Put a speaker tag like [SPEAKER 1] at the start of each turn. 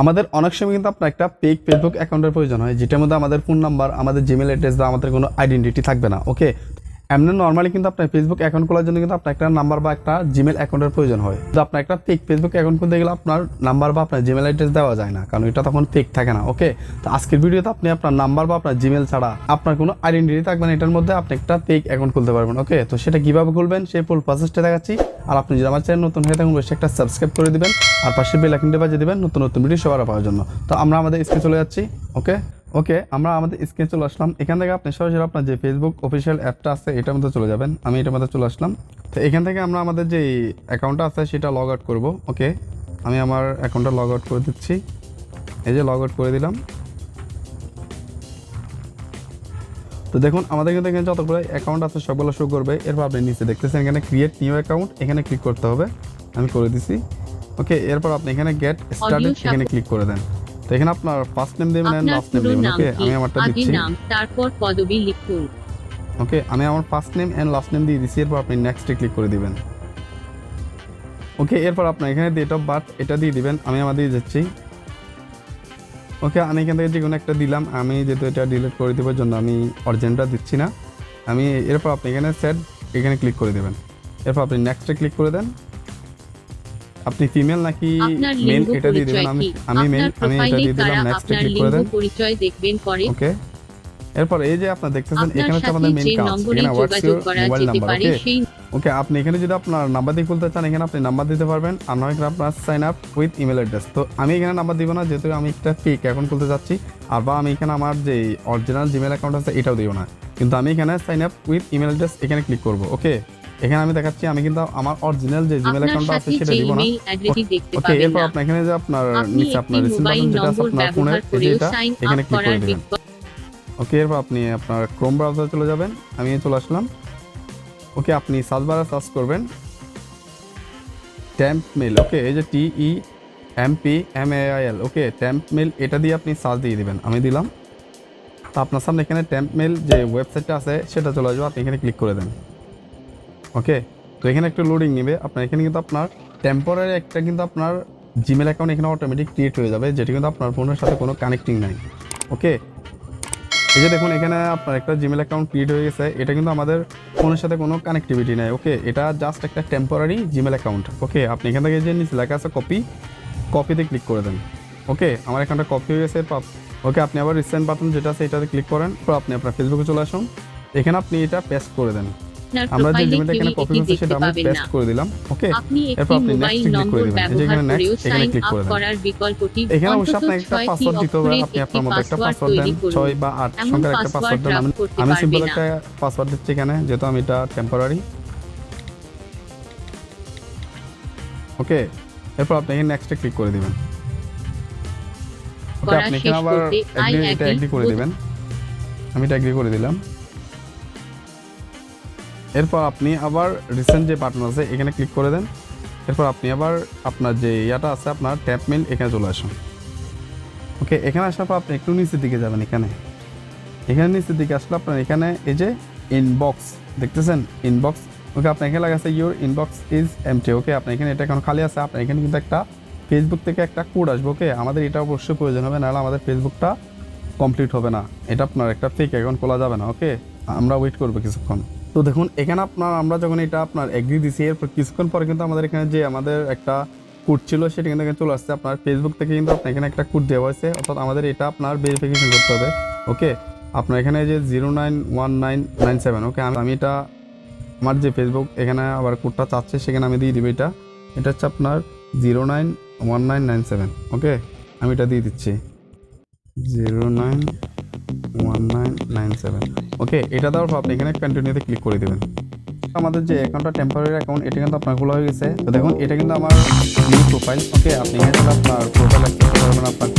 [SPEAKER 1] আমাদের অনেক সময় কিন্তু আপনার একটা পেক ফেসবুক অ্যাকাউন্টের প্রয়োজন হয়, যেটার মধ্যে আমাদের ফোন নাম্বার আমাদের জিমেল অ্যাড্রেস বা আমাদের কোনো আইডেন্টিটি থাকবে না ওকে এমনি নর্মালি কিন্তু আপনার ফেসবুক অ্যাকাউন্ট খোলার জন্য কিন্তু আপনার একটা নাম্বার বা একটা জিমেল অ্যাকাউন্টের প্রয়োজন হয়। তো আপনার একটা ফেক ফেসবুক অ্যাকাউন্ট খুলতে গেলে আপনার নাম্বার বা আপনার জিমেল অ্যাড্রেস দেওয়া যায় না, কারণ এটা তখন ফেক থাকে না ওকে তো আজকের ভিডিওতে আপনি আপনার নাম্বার বা আপনার জিমেল ছাড়া আপনার কোনো আইডেন্টিটি থাকবে না, এটার মধ্যে আপনি একটা ফেক অ্যাকাউন্ট খুলতে পারবেন ওকে তো সেটা কীভাবে খুলবেন, সেই ফুল প্রসেসটা দেখাচ্ছি। আর আপনি যদি আমার চ্যানেল নতুন হয়ে থাকুন, অবশ্যই একটা সাবস্ক্রাইব করে দিবেন, আর পাশে বেল আইকনটি বাজিয়ে দিবেন, নতুন নতুন ভিডিও সবার পাওয়ার জন্য। তো আমরা আমাদের স্ক্রিনে চলে যাচ্ছি ওকে ওকে আমরা আমাদের স্ক্রিনে চলে আসলাম। এখান থেকে আপনি সরাসরি আপনার যে ফেসবুক অফিসিয়াল অ্যাপটা আছে এটার মধ্যে চলে যাবেন। আমি এটার মধ্যে চলে আসলাম। তো এখান থেকে আমরা আমাদের যে অ্যাকাউন্টটা আছে সেটা লগ আউট করব। ওকে আমি আমার অ্যাকাউন্টটা লগ আউট করে দিচ্ছি। এই যে লগ আউট করে দিলাম। তো দেখুন আমাদের কিন্তু এখানে যতগুলো অ্যাকাউন্ট আছে সবগুলো শো করবে। এরপর আপনি নিচে দেখতেছেন এখানে ক্রিয়েট নিউ অ্যাকাউন্ট এখানে ক্লিক করতে হবে। আমি করে দিছি। ওকে এরপর আপনি এখানে গেট স্টার্টেড। এখানে ক্লিক করে দেন। তো এখানে আপনার ফার্স্ট নেম দেবেন
[SPEAKER 2] আপনার
[SPEAKER 1] লাস্ট নেম দেবেন ওকে আমি আমারটা দিচ্ছি।
[SPEAKER 2] নাম তারপর পদবি লিখুন।
[SPEAKER 1] ওকে আমি আমার first name and last name দিয়ে দিচ্ছি এরপর আপনি নেক্সট নেক্সটে ক্লিক করে দিবেন। ওকে এরপর আপনার এখানে ডেট অফ বার্থ এটা দিয়ে দিবেন আমি আমার দিয়ে যাচ্ছি ওকে আমি এখান থেকে যে কোনো একটা দিলাম আমি যেহেতু এটা ডিলিট করে দেওয়ার জন্য আমি অরিজিনটা দিচ্ছি না আমি এরপর আপনি এখানে সেট এখানে ক্লিক করে দেবেন। এরপর আপনি নেক্সটে ক্লিক করে দেন। আপনি ফিমেল নাকি মেল এটা দিয়ে দিবেন আমি আমি মেল আমি এটা দিয়ে দিলাম নেক্সটে ক্লিক করে দেন।
[SPEAKER 2] পরিচয় দেখবেন পরে।
[SPEAKER 1] ওকে এরপর এই যে আপনার দেখতেছেন এখানে হচ্ছে আমাদের মেন কাজ। এখানে what's your mobile number okay okay আপনি এখানে যদি আপনার নাম্বার দিয়ে খুলতে চান এখানে আপনি নাম্বার দিতে পারবেন। আর নয় এখানে আপনার sign up with email address তো আমি এখানে নাম্বার দিব না যেহেতু আমি একটা ফেক অ্যাকাউন্ট খুলতে যাচ্ছি। আর বা আমি এখানে আমার যে অরিজিনাল জিমেল অ্যাকাউন্ট আছে এটাও দিব না। কিন্তু আমি এখানে sign up with email address এখানে ক্লিক করব ওকে এখানে আমি দেখাচ্ছি আমি কিন্তু আমার অরিজিনাল যে জিমেল
[SPEAKER 2] আপনার
[SPEAKER 1] অ্যাকাউন্ট আছে সেটা দিব না। ওকে এরপর আপনি এখানে যে আপনার
[SPEAKER 2] আপনি
[SPEAKER 1] নিচে আপনার রিসিভ বাটন যেটা আছে আপনার ফোনের
[SPEAKER 2] ব্যবহার
[SPEAKER 1] এই যে এটা এখানে ক্লিক করে দিবেন। ওকে এরপর আপনি আপনার ক্রোম ব্রাউজারে চলে যাবেন আমি চলে আসলাম। ওকে আপনি সার্চ বারে সার্চ করবেন। ট্যাম্প মেল ওকে এই যে T E M P M A I L okay temp mail এটা দিয়ে আপনি সার্চ দিয়ে দিবেন আমি দিলাম। তো আপনার সামনে এখানে ট্যাম্প মেল যে ওয়েবসাইটটা আছে সেটা চলে আসবে আপনি এখানে ক্লিক করে দেন। ওকে তো এখানে একটু লোডিং নেবে। আপনার এখানে কিন্তু আপনার টেম্পোরারি একটা কিন্তু আপনার জিমেল অ্যাকাউন্ট এখানে অটোমেটিক ক্রিয়েট হয়ে যাবে, যেটি কিন্তু আপনার ফোনের সাথে কোনো কানেক্টিং নাই। ওকে এই যে দেখুন, এখানে আপনার একটা জিমেল অ্যাকাউন্ট ক্রিয়েট হয়ে গেছে। এটা কিন্তু আমাদের ফোনের সাথে কোনো কানেক্টিভিটি নেই। ওকে এটা জাস্ট একটা টেম্পোরারি জিমেল অ্যাকাউন্ট ওকে আপনি এখান থেকে যে নিচে লেখা আছে কপি কপিতে ক্লিক করে দেন। ওকে আমার অ্যাকাউন্টটা কপি হয়ে গেছে। ওকে আপনি আবার রিসেন্ট বাটন যেটা আছে, এটাতে ক্লিক করেন। তো আপনি আপনার ফেসবুকে চলে আসুন। এখানে আপনি এটা পেস্ট করে দেন।
[SPEAKER 2] আপনার প্রোফাইলে কেউ
[SPEAKER 1] এখানে কপি
[SPEAKER 2] এটি দেখতে
[SPEAKER 1] সেটা আমি
[SPEAKER 2] পাবেন
[SPEAKER 1] পেস্ট
[SPEAKER 2] না।
[SPEAKER 1] করে দিলাম ওকে
[SPEAKER 2] আপনি একটি মোবাইল
[SPEAKER 1] করে
[SPEAKER 2] নম্বর ব্যবহার করেও
[SPEAKER 1] এখানে
[SPEAKER 2] সাইন আপ
[SPEAKER 1] করে।
[SPEAKER 2] করার বিকল্পটি
[SPEAKER 1] এখানে
[SPEAKER 2] অন্তত ছয়টি
[SPEAKER 1] পাসওয়ার্ড দিতে হবে
[SPEAKER 2] অক্ষরের
[SPEAKER 1] আপনি আপনার
[SPEAKER 2] একটি পাসওয়ার্ড তৈরি করুন। এমন
[SPEAKER 1] একটা
[SPEAKER 2] পাসওয়ার্ড
[SPEAKER 1] পাসওয়ার্ড দেন। আমি
[SPEAKER 2] রাখ করতে পারবে না।
[SPEAKER 1] একটা পাসওয়ার্ড দিচ্ছি এখানে যেহেতু আমি এটা টেম্পোরারি ওকে এরপর আপনি এখানে নেক্সটে ক্লিক করে দিবেন। ওকে
[SPEAKER 2] করা
[SPEAKER 1] আপনি এখানে আবার এটা এগ্রি করে দিবেন। আমি এটা এগ্রি করে দিলাম। এরপর আপনি আবার রিসেন্ট যে বাটন আছে, এখানে ক্লিক করে দেন। এরপর আপনি আবার আপনার যে ইয়াটা আছে, আপনার ট্যাপ মিল এখানে চলে আসুন। ওকে এখানে আসার পর আপনি একটু নিচের দিকে যাবেন এখানে। এখানে নিচের দিকে আসলে আপনার এখানে এই যে ইনবক্স দেখতেছেন? ইনবক্স ওকে আপনার এখানে লাগাছে your inbox is em empty okay আপনার এখানে এটা এখন খালি আছে, আপনার এখানে কিন্তু একটা ফেসবুক থেকে একটা কোড আসবে ওকে আমাদের এটা অবশ্যই প্রয়োজন হবে, নাহলে আমাদের ফেসবুকটা কমপ্লিট হবে না। এটা আপনার একটা ফেক অ্যাকাউন্ট খোলা যাবে না ওকে আমরা ওয়েট করব কিছুক্ষণ। তো দেখুন, এখানে আপনার, আমরা যখন এটা আপনার এগ্রি দিছি, এরপর কিছুক্ষণ পরে কিন্তু আমাদের এখানে যে আমাদের একটা কোড ছিল, সেটা কিন্তু এখানে চলে আসছে। আপনার ফেসবুক থেকে কিন্তু আপনার এখানে একটা কোড দেওয়া হয়েছে, অর্থাৎ আমাদের এটা আপনার ভেরিফিকেশন করতে হবে ওকে আপনার এখানে যে zero nine one nine nine seven okay আমি আমি এটা, আমার যে ফেসবুক এখানে আবার কোডটা চাচ্ছে, সেখানে আমি দিয়ে দিবি এটা। এটা হচ্ছে আপনার zero nine one nine nine seven okay আমি এটা দিয়ে দিচ্ছি। Zero nine one nine nine seven okay এটা দেওয়ার পর আপনি এখানে কন্টিনিউতে ক্লিক করে দেবেন। আমাদের যে অ্যাকাউন্টটা টেম্পোরারি অ্যাকাউন্ট এটা কিন্তু আপনার খোলা হয়ে গেছে। তো দেখুন, এটা কিন্তু আমার নিউ প্রোফাইল ওকে আপনি এখানে আপনার প্রোফাইল আপনার